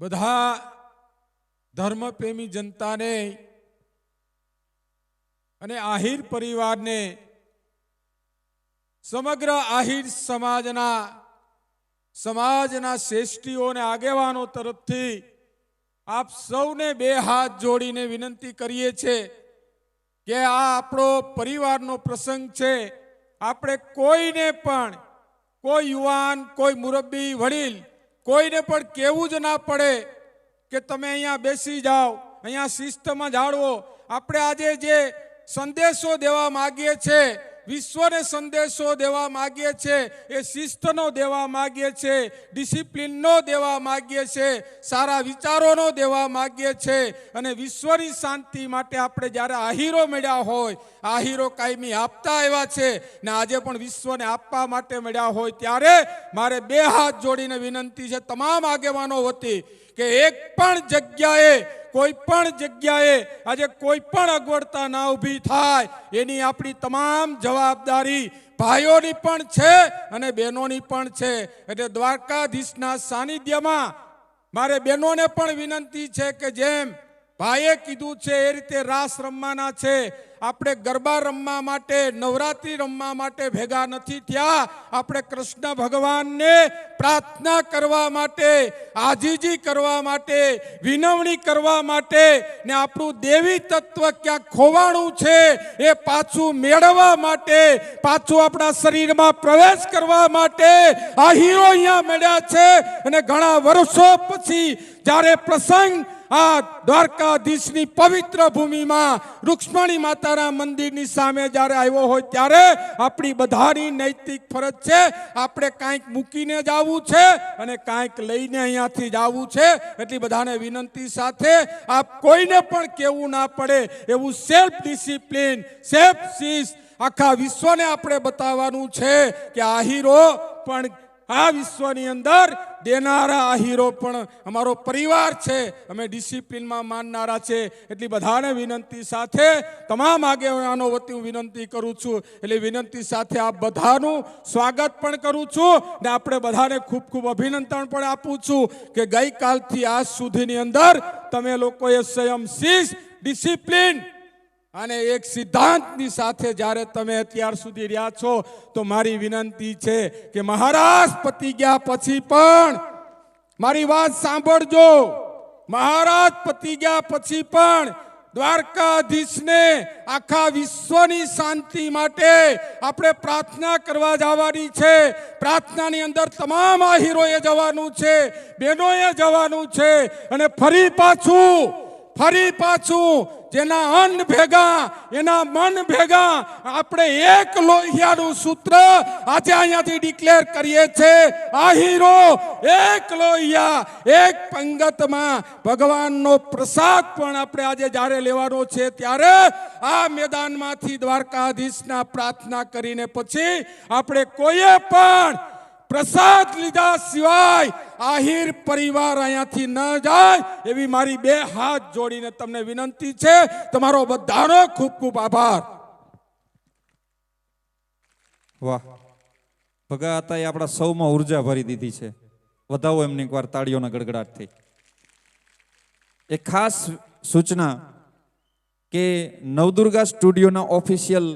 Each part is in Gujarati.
બધા ધર્મપ્રેમી જનતાને અને આહિર પરિવારને સમગ્ર આહિર સમાજના સમાજના શ્રેષ્ઠીઓ અને આગેવાનો તરફથી આપ સૌને બે હાથ જોડીને વિનંતી કરીએ છીએ કે આ આપણો પરિવારનો પ્રસંગ છે. આપણે કોઈને પણ, કોઈ યુવાન, કોઈ મુરબ્બી, વડીલ કોઈને પણ કેવું જ ના પડે કે તમે અહીંયા બેસી જાઓ, અહીંયા શિસ્તમાં જાળવો. આપણે આજે જે સંદેશો દેવા માગીએ છીએ વિશ્વને સંદેશો દેવા માગીએ છીએ એ શિસ્તનો દેવા માગીએ છીએ ડિસિપ્લિનનો દેવા માગીએ છીએ સારા વિચારોનો દેવા માગીએ છીએ અને વિશ્વની શાંતિ માટે આપણે જ્યારે આહીરો મળ્યા હોય આહીરો કાયમી આપતા આવ્યા છે ને આજે પણ વિશ્વને આપવા માટે મળ્યા હોય ત્યારે મારે બે હાથ જોડીને વિનંતી છે, તમામ આગેવાનો વતી કે એક પણ જગ્યાએ કોઈ પણ જગ્યાએ આજે કોઈ પણ અગવડતા ના ઊભી થાય, એની આપણી તમામ જવાબદારી ભાઈઓની પણ છે અને બહેનોની પણ છે. એટલે દ્વારકાધીશના સાનિધ્યમાં મારે બહેનોને પણ વિનંતી છે કે જેમ ભાઈએ કીધું છે, એ રીતે રાસ રમવાના છે. આપણે ગરબા રમવા માટે, નવરાત્રિ રમવા માટે ભેગા નથી થયા. આપણે કૃષ્ણ ભગવાનને પ્રાર્થના કરવા માટે, આજીજી કરવા માટે, વિનવણી કરવા માટે ને આપણું દેવી તત્વ ક્યાં ખોવાણું છે, એ પાછું મેળવવા માટે, પાછું આપણા શરીરમાં પ્રવેશ કરવા માટે આ હીરો અહીંયા મળ્યા છે. અને ઘણા વર્ષો પછી જ્યારે પ્રસંગ આ દ્વારકાધીશની પવિત્ર ભૂમિમાં રૂક્ષ્મણી માતાના મંદિરની સામે જ્યારે આવ્યો હોય ત્યારે આપણી બધાની નૈતિક ફરજ છે, આપણે કાંઈક મૂકીને જવું છે અને કાંઈક લઈને અહીંયાથી જવું છે. એટલી બધાને વિનંતી સાથે આપ કોઈને પણ કહેવું ના પડે એવું સેલ્ફ ડિસિપ્લિન સેલ્ફ શિસ્ત આખા વિશ્વને આપણે બતાવવાનું છે કે આ હીરો પણ આ વિશ્વની અંદર દેનારા આ હીરો પણ અમારો પરિવાર છે. અમે ડિસિપ્લિનમાં માનનારા છે. એટલી બધાને વિનંતી સાથે, તમામ આગેવાનો વતી હું વિનંતી કરું છું. એટલે વિનંતી સાથે આ બધાનું સ્વાગત પણ કરું છું ને આપણે બધાને ખૂબ ખૂબ અભિનંદન પણ આપું છું કે ગઈકાલથી આજ સુધીની અંદર તમે લોકોએ સંયમ શિસ્ત, ડિસિપ્લિન અને એક સિદ્ધાંતની સાથે જ્યારે તમે અત્યાર સુધી રહ્યા છો, તો મારી વિનંતી છે કે મહારાજ પતી ગયા પછી પણ મારી વાત સાંભળજો. મહારાજ પતી ગયા પછી પણ દ્વારકાધીશને આખા વિશ્વની શાંતિ માટે આપણે પ્રાર્થના કરવા જવાની છે. પ્રાર્થનાની અંદર તમામ આ હીરોએ જવાનું છે, બહેનોએ જવાનું છે અને ફરી પાછું ફરી પાછું, જેના અન્ન ભેગા, એના મન ભેગા, આપણે એક લોહિયાનું સૂત્ર આજે અહીંયાથી ડિક્લેર કરીએ છીએ આ હીરો એક લોહિયા, એક પંગતમાં ભગવાનનો પ્રસાદ પણ આપણે આજે જ્યારે લેવાનો છે ત્યારે આ મેદાનમાંથી દ્વારકાધીશના પ્રાર્થના કરીને પછી આપણે કોઈએ પણ પ્રસાદ લીધા સિવાય આહિર પરિવાર અહીંયાથી ન જાય એવી મારી બે હાથ જોડીને તમને વિનંતી છે. તમારો બધાનો ખૂબ ખૂબ આભાર. વાહ. ભગાતાએ આપણા સૌમાં ઊર્જા ભરી દીધી છે. વધાવો એમને એકવાર તાળીઓના ગડગડાટથી એક ખાસ સૂચના કે નવદુર્ગા સ્ટુડિયોના ઓફિશિયલ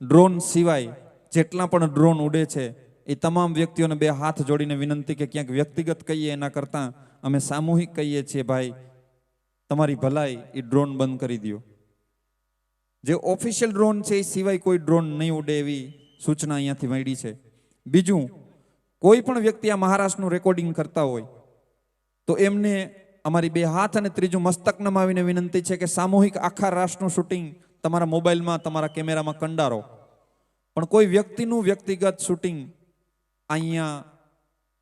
ડ્રોન સિવાય જેટલા પણ ડ્રોન ઉડે છે એ તમામ વ્યક્તિઓને બે હાથ જોડીને વિનંતી કે ક્યાંક વ્યક્તિગત કહીએ એના કરતાં અમે સામૂહિક કહીએ છીએ, ભાઈ, તમારી ભલાઈ એ ડ્રોન બંધ કરી દો જે ઓફિશિયલ ડ્રોન છે એ સિવાય કોઈ ડ્રોન નહીં ઉડે એવી સૂચના અહીંયાથી મળી છે. બીજું, કોઈ પણ વ્યક્તિ આ મહારાષ્ટ્રનું રેકોર્ડિંગ કરતા હોય, તો એમને અમારી બે હાથ અને ત્રીજું મસ્તક નમાવીને વિનંતી છે કે સામૂહિક આખા રાષ્ટ્રનું શૂટિંગ તમારા મોબાઈલમાં, તમારા કેમેરામાં કંડારો. પણ કોઈ વ્યક્તિનું વ્યક્તિગત શૂટિંગ અહીંયા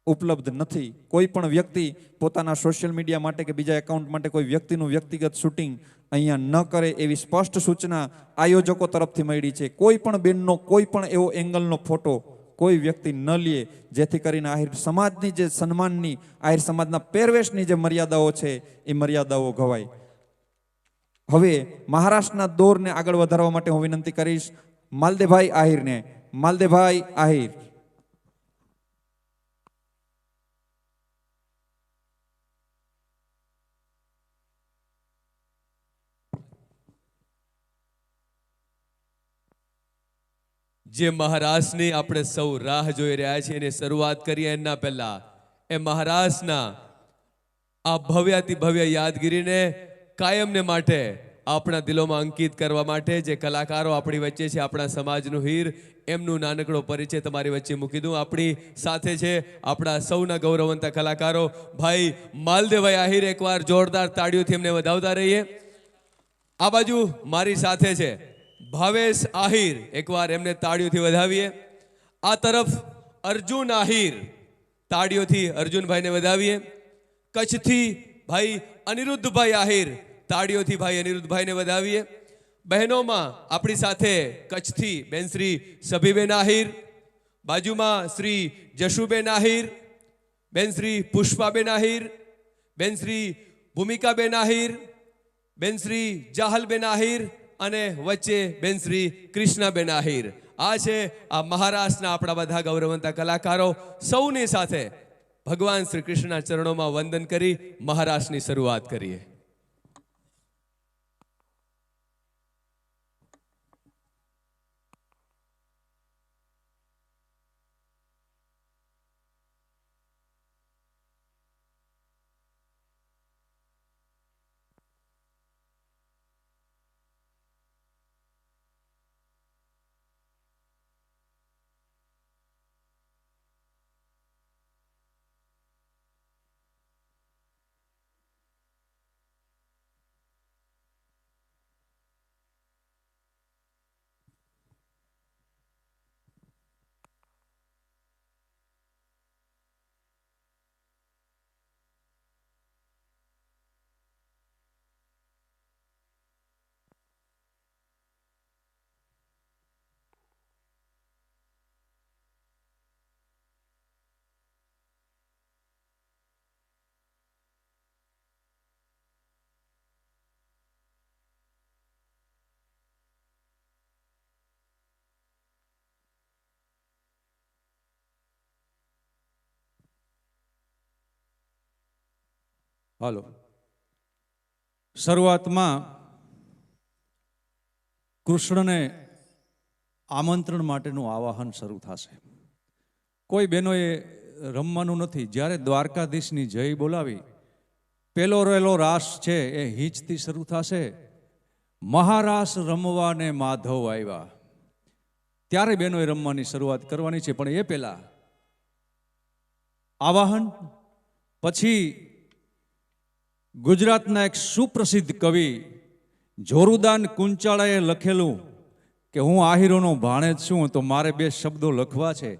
ઉપલબ્ધ નથી. કોઈ પણ વ્યક્તિ પોતાના સોશિયલ મીડિયા માટે કે બીજા એકાઉન્ટ માટે કોઈ વ્યક્તિનું વ્યક્તિગત શૂટિંગ અહીંયા ન કરે એવી સ્પષ્ટ સૂચના આયોજકો તરફથી મળી છે. કોઈ પણ બેનનો, કોઈ પણ એવો એંગલનો ફોટો કોઈ વ્યક્તિ ન લે, જેથી કરીને આહિર સમાજની જે સન્માનની, આહિર સમાજના પહેરવેશની જે મર્યાદાઓ છે, એ મર્યાદાઓ ઘવાય હવે મહારાષ્ટ્રના દોરને આગળ વધારવા માટે હું વિનંતી કરીશ. માલદેભાઈ આહિરને. માલદેભાઈ આહિર. જે મહારાષ્ટ્રની આપણે સૌ રાહ જોઈ રહ્યા છીએ એની શરૂઆત કરીએ એના પહેલા, એ મહારાષ્ટ્રના આ ભવ્યાતિ ભવ્ય યાદગીરીને કાયમને માટે, આપણા દિલોમાં અંકિત કરવા માટે જે કલાકારો આપણી વચ્ચે છે, આપણા સમાજનું હીર, એમનું નાનકડો પરિચય તમારી વચ્ચે મૂકી દઉં. આપણી સાથે છે, આપણા સૌના ગૌરવંતા કલાકારો. ભાઈ માલદેવભાઈ આહિર એકવાર જોરદાર તાળીઓથી એમને વધાવતા રહીએ. આ બાજુ મારી સાથે છે. ભાવેશ આહિર, એકવાર એમને તાળીઓથી વધાવીએ. આ તરફ અર્જુન આહિર, તાળીઓથી અર્જુનભાઈને વધાવીએ. કચ્છથી ભાઈ અનિરુદ્ધભાઈ આહિર, તાળીઓથી ભાઈ અનિરુદ્ધભાઈને વધાવીએ. બહેનોમાં આપણી સાથે કચ્છથી બેન શ્રી સભીબેન આહિર, બાજુમાં શ્રી જશુબેન આહિર, બેન શ્રી પુષ્પાબેન આહિર, બેન શ્રી ભૂમિકાબેન આહિર, બેન શ્રી જાહલબેન આહિર અને વચ્ચે બેન શ્રી કૃષ્ણાબેન આહિર. આ છે આ મહારાષ્ટ્રના આપણા બધા ગૌરવંતા કલાકારો. સૌની સાથે ભગવાન શ્રી કૃષ્ણના ચરણોમાં વંદન કરી મહારાષ્ટ્રની શરૂઆત કરીએ. હાલો. શરૂઆતમાં કૃષ્ણને આમંત્રણ માટેનું આવાહન શરૂ થશે. કોઈ બહેનોએ રમવાનું નથી. જ્યારે દ્વારકાધીશની જય બોલાવી, પેલો રહેલો રાસ છે, એ હિંચથી શરૂ થશે. મહારાસ રમવાને માધવ આવ્યા. ત્યારે બહેનોએ રમવાની શરૂઆત કરવાની છે. પણ એ પહેલા આવાહન, પછી ગુજરાતના એક સુપ્રસિદ્ધ કવિ જોરુદાન કુંચાળાએ લખેલું કે હું આહિરોનો ભાણેજ છું, તો મારે બે શબ્દો લખવા છે.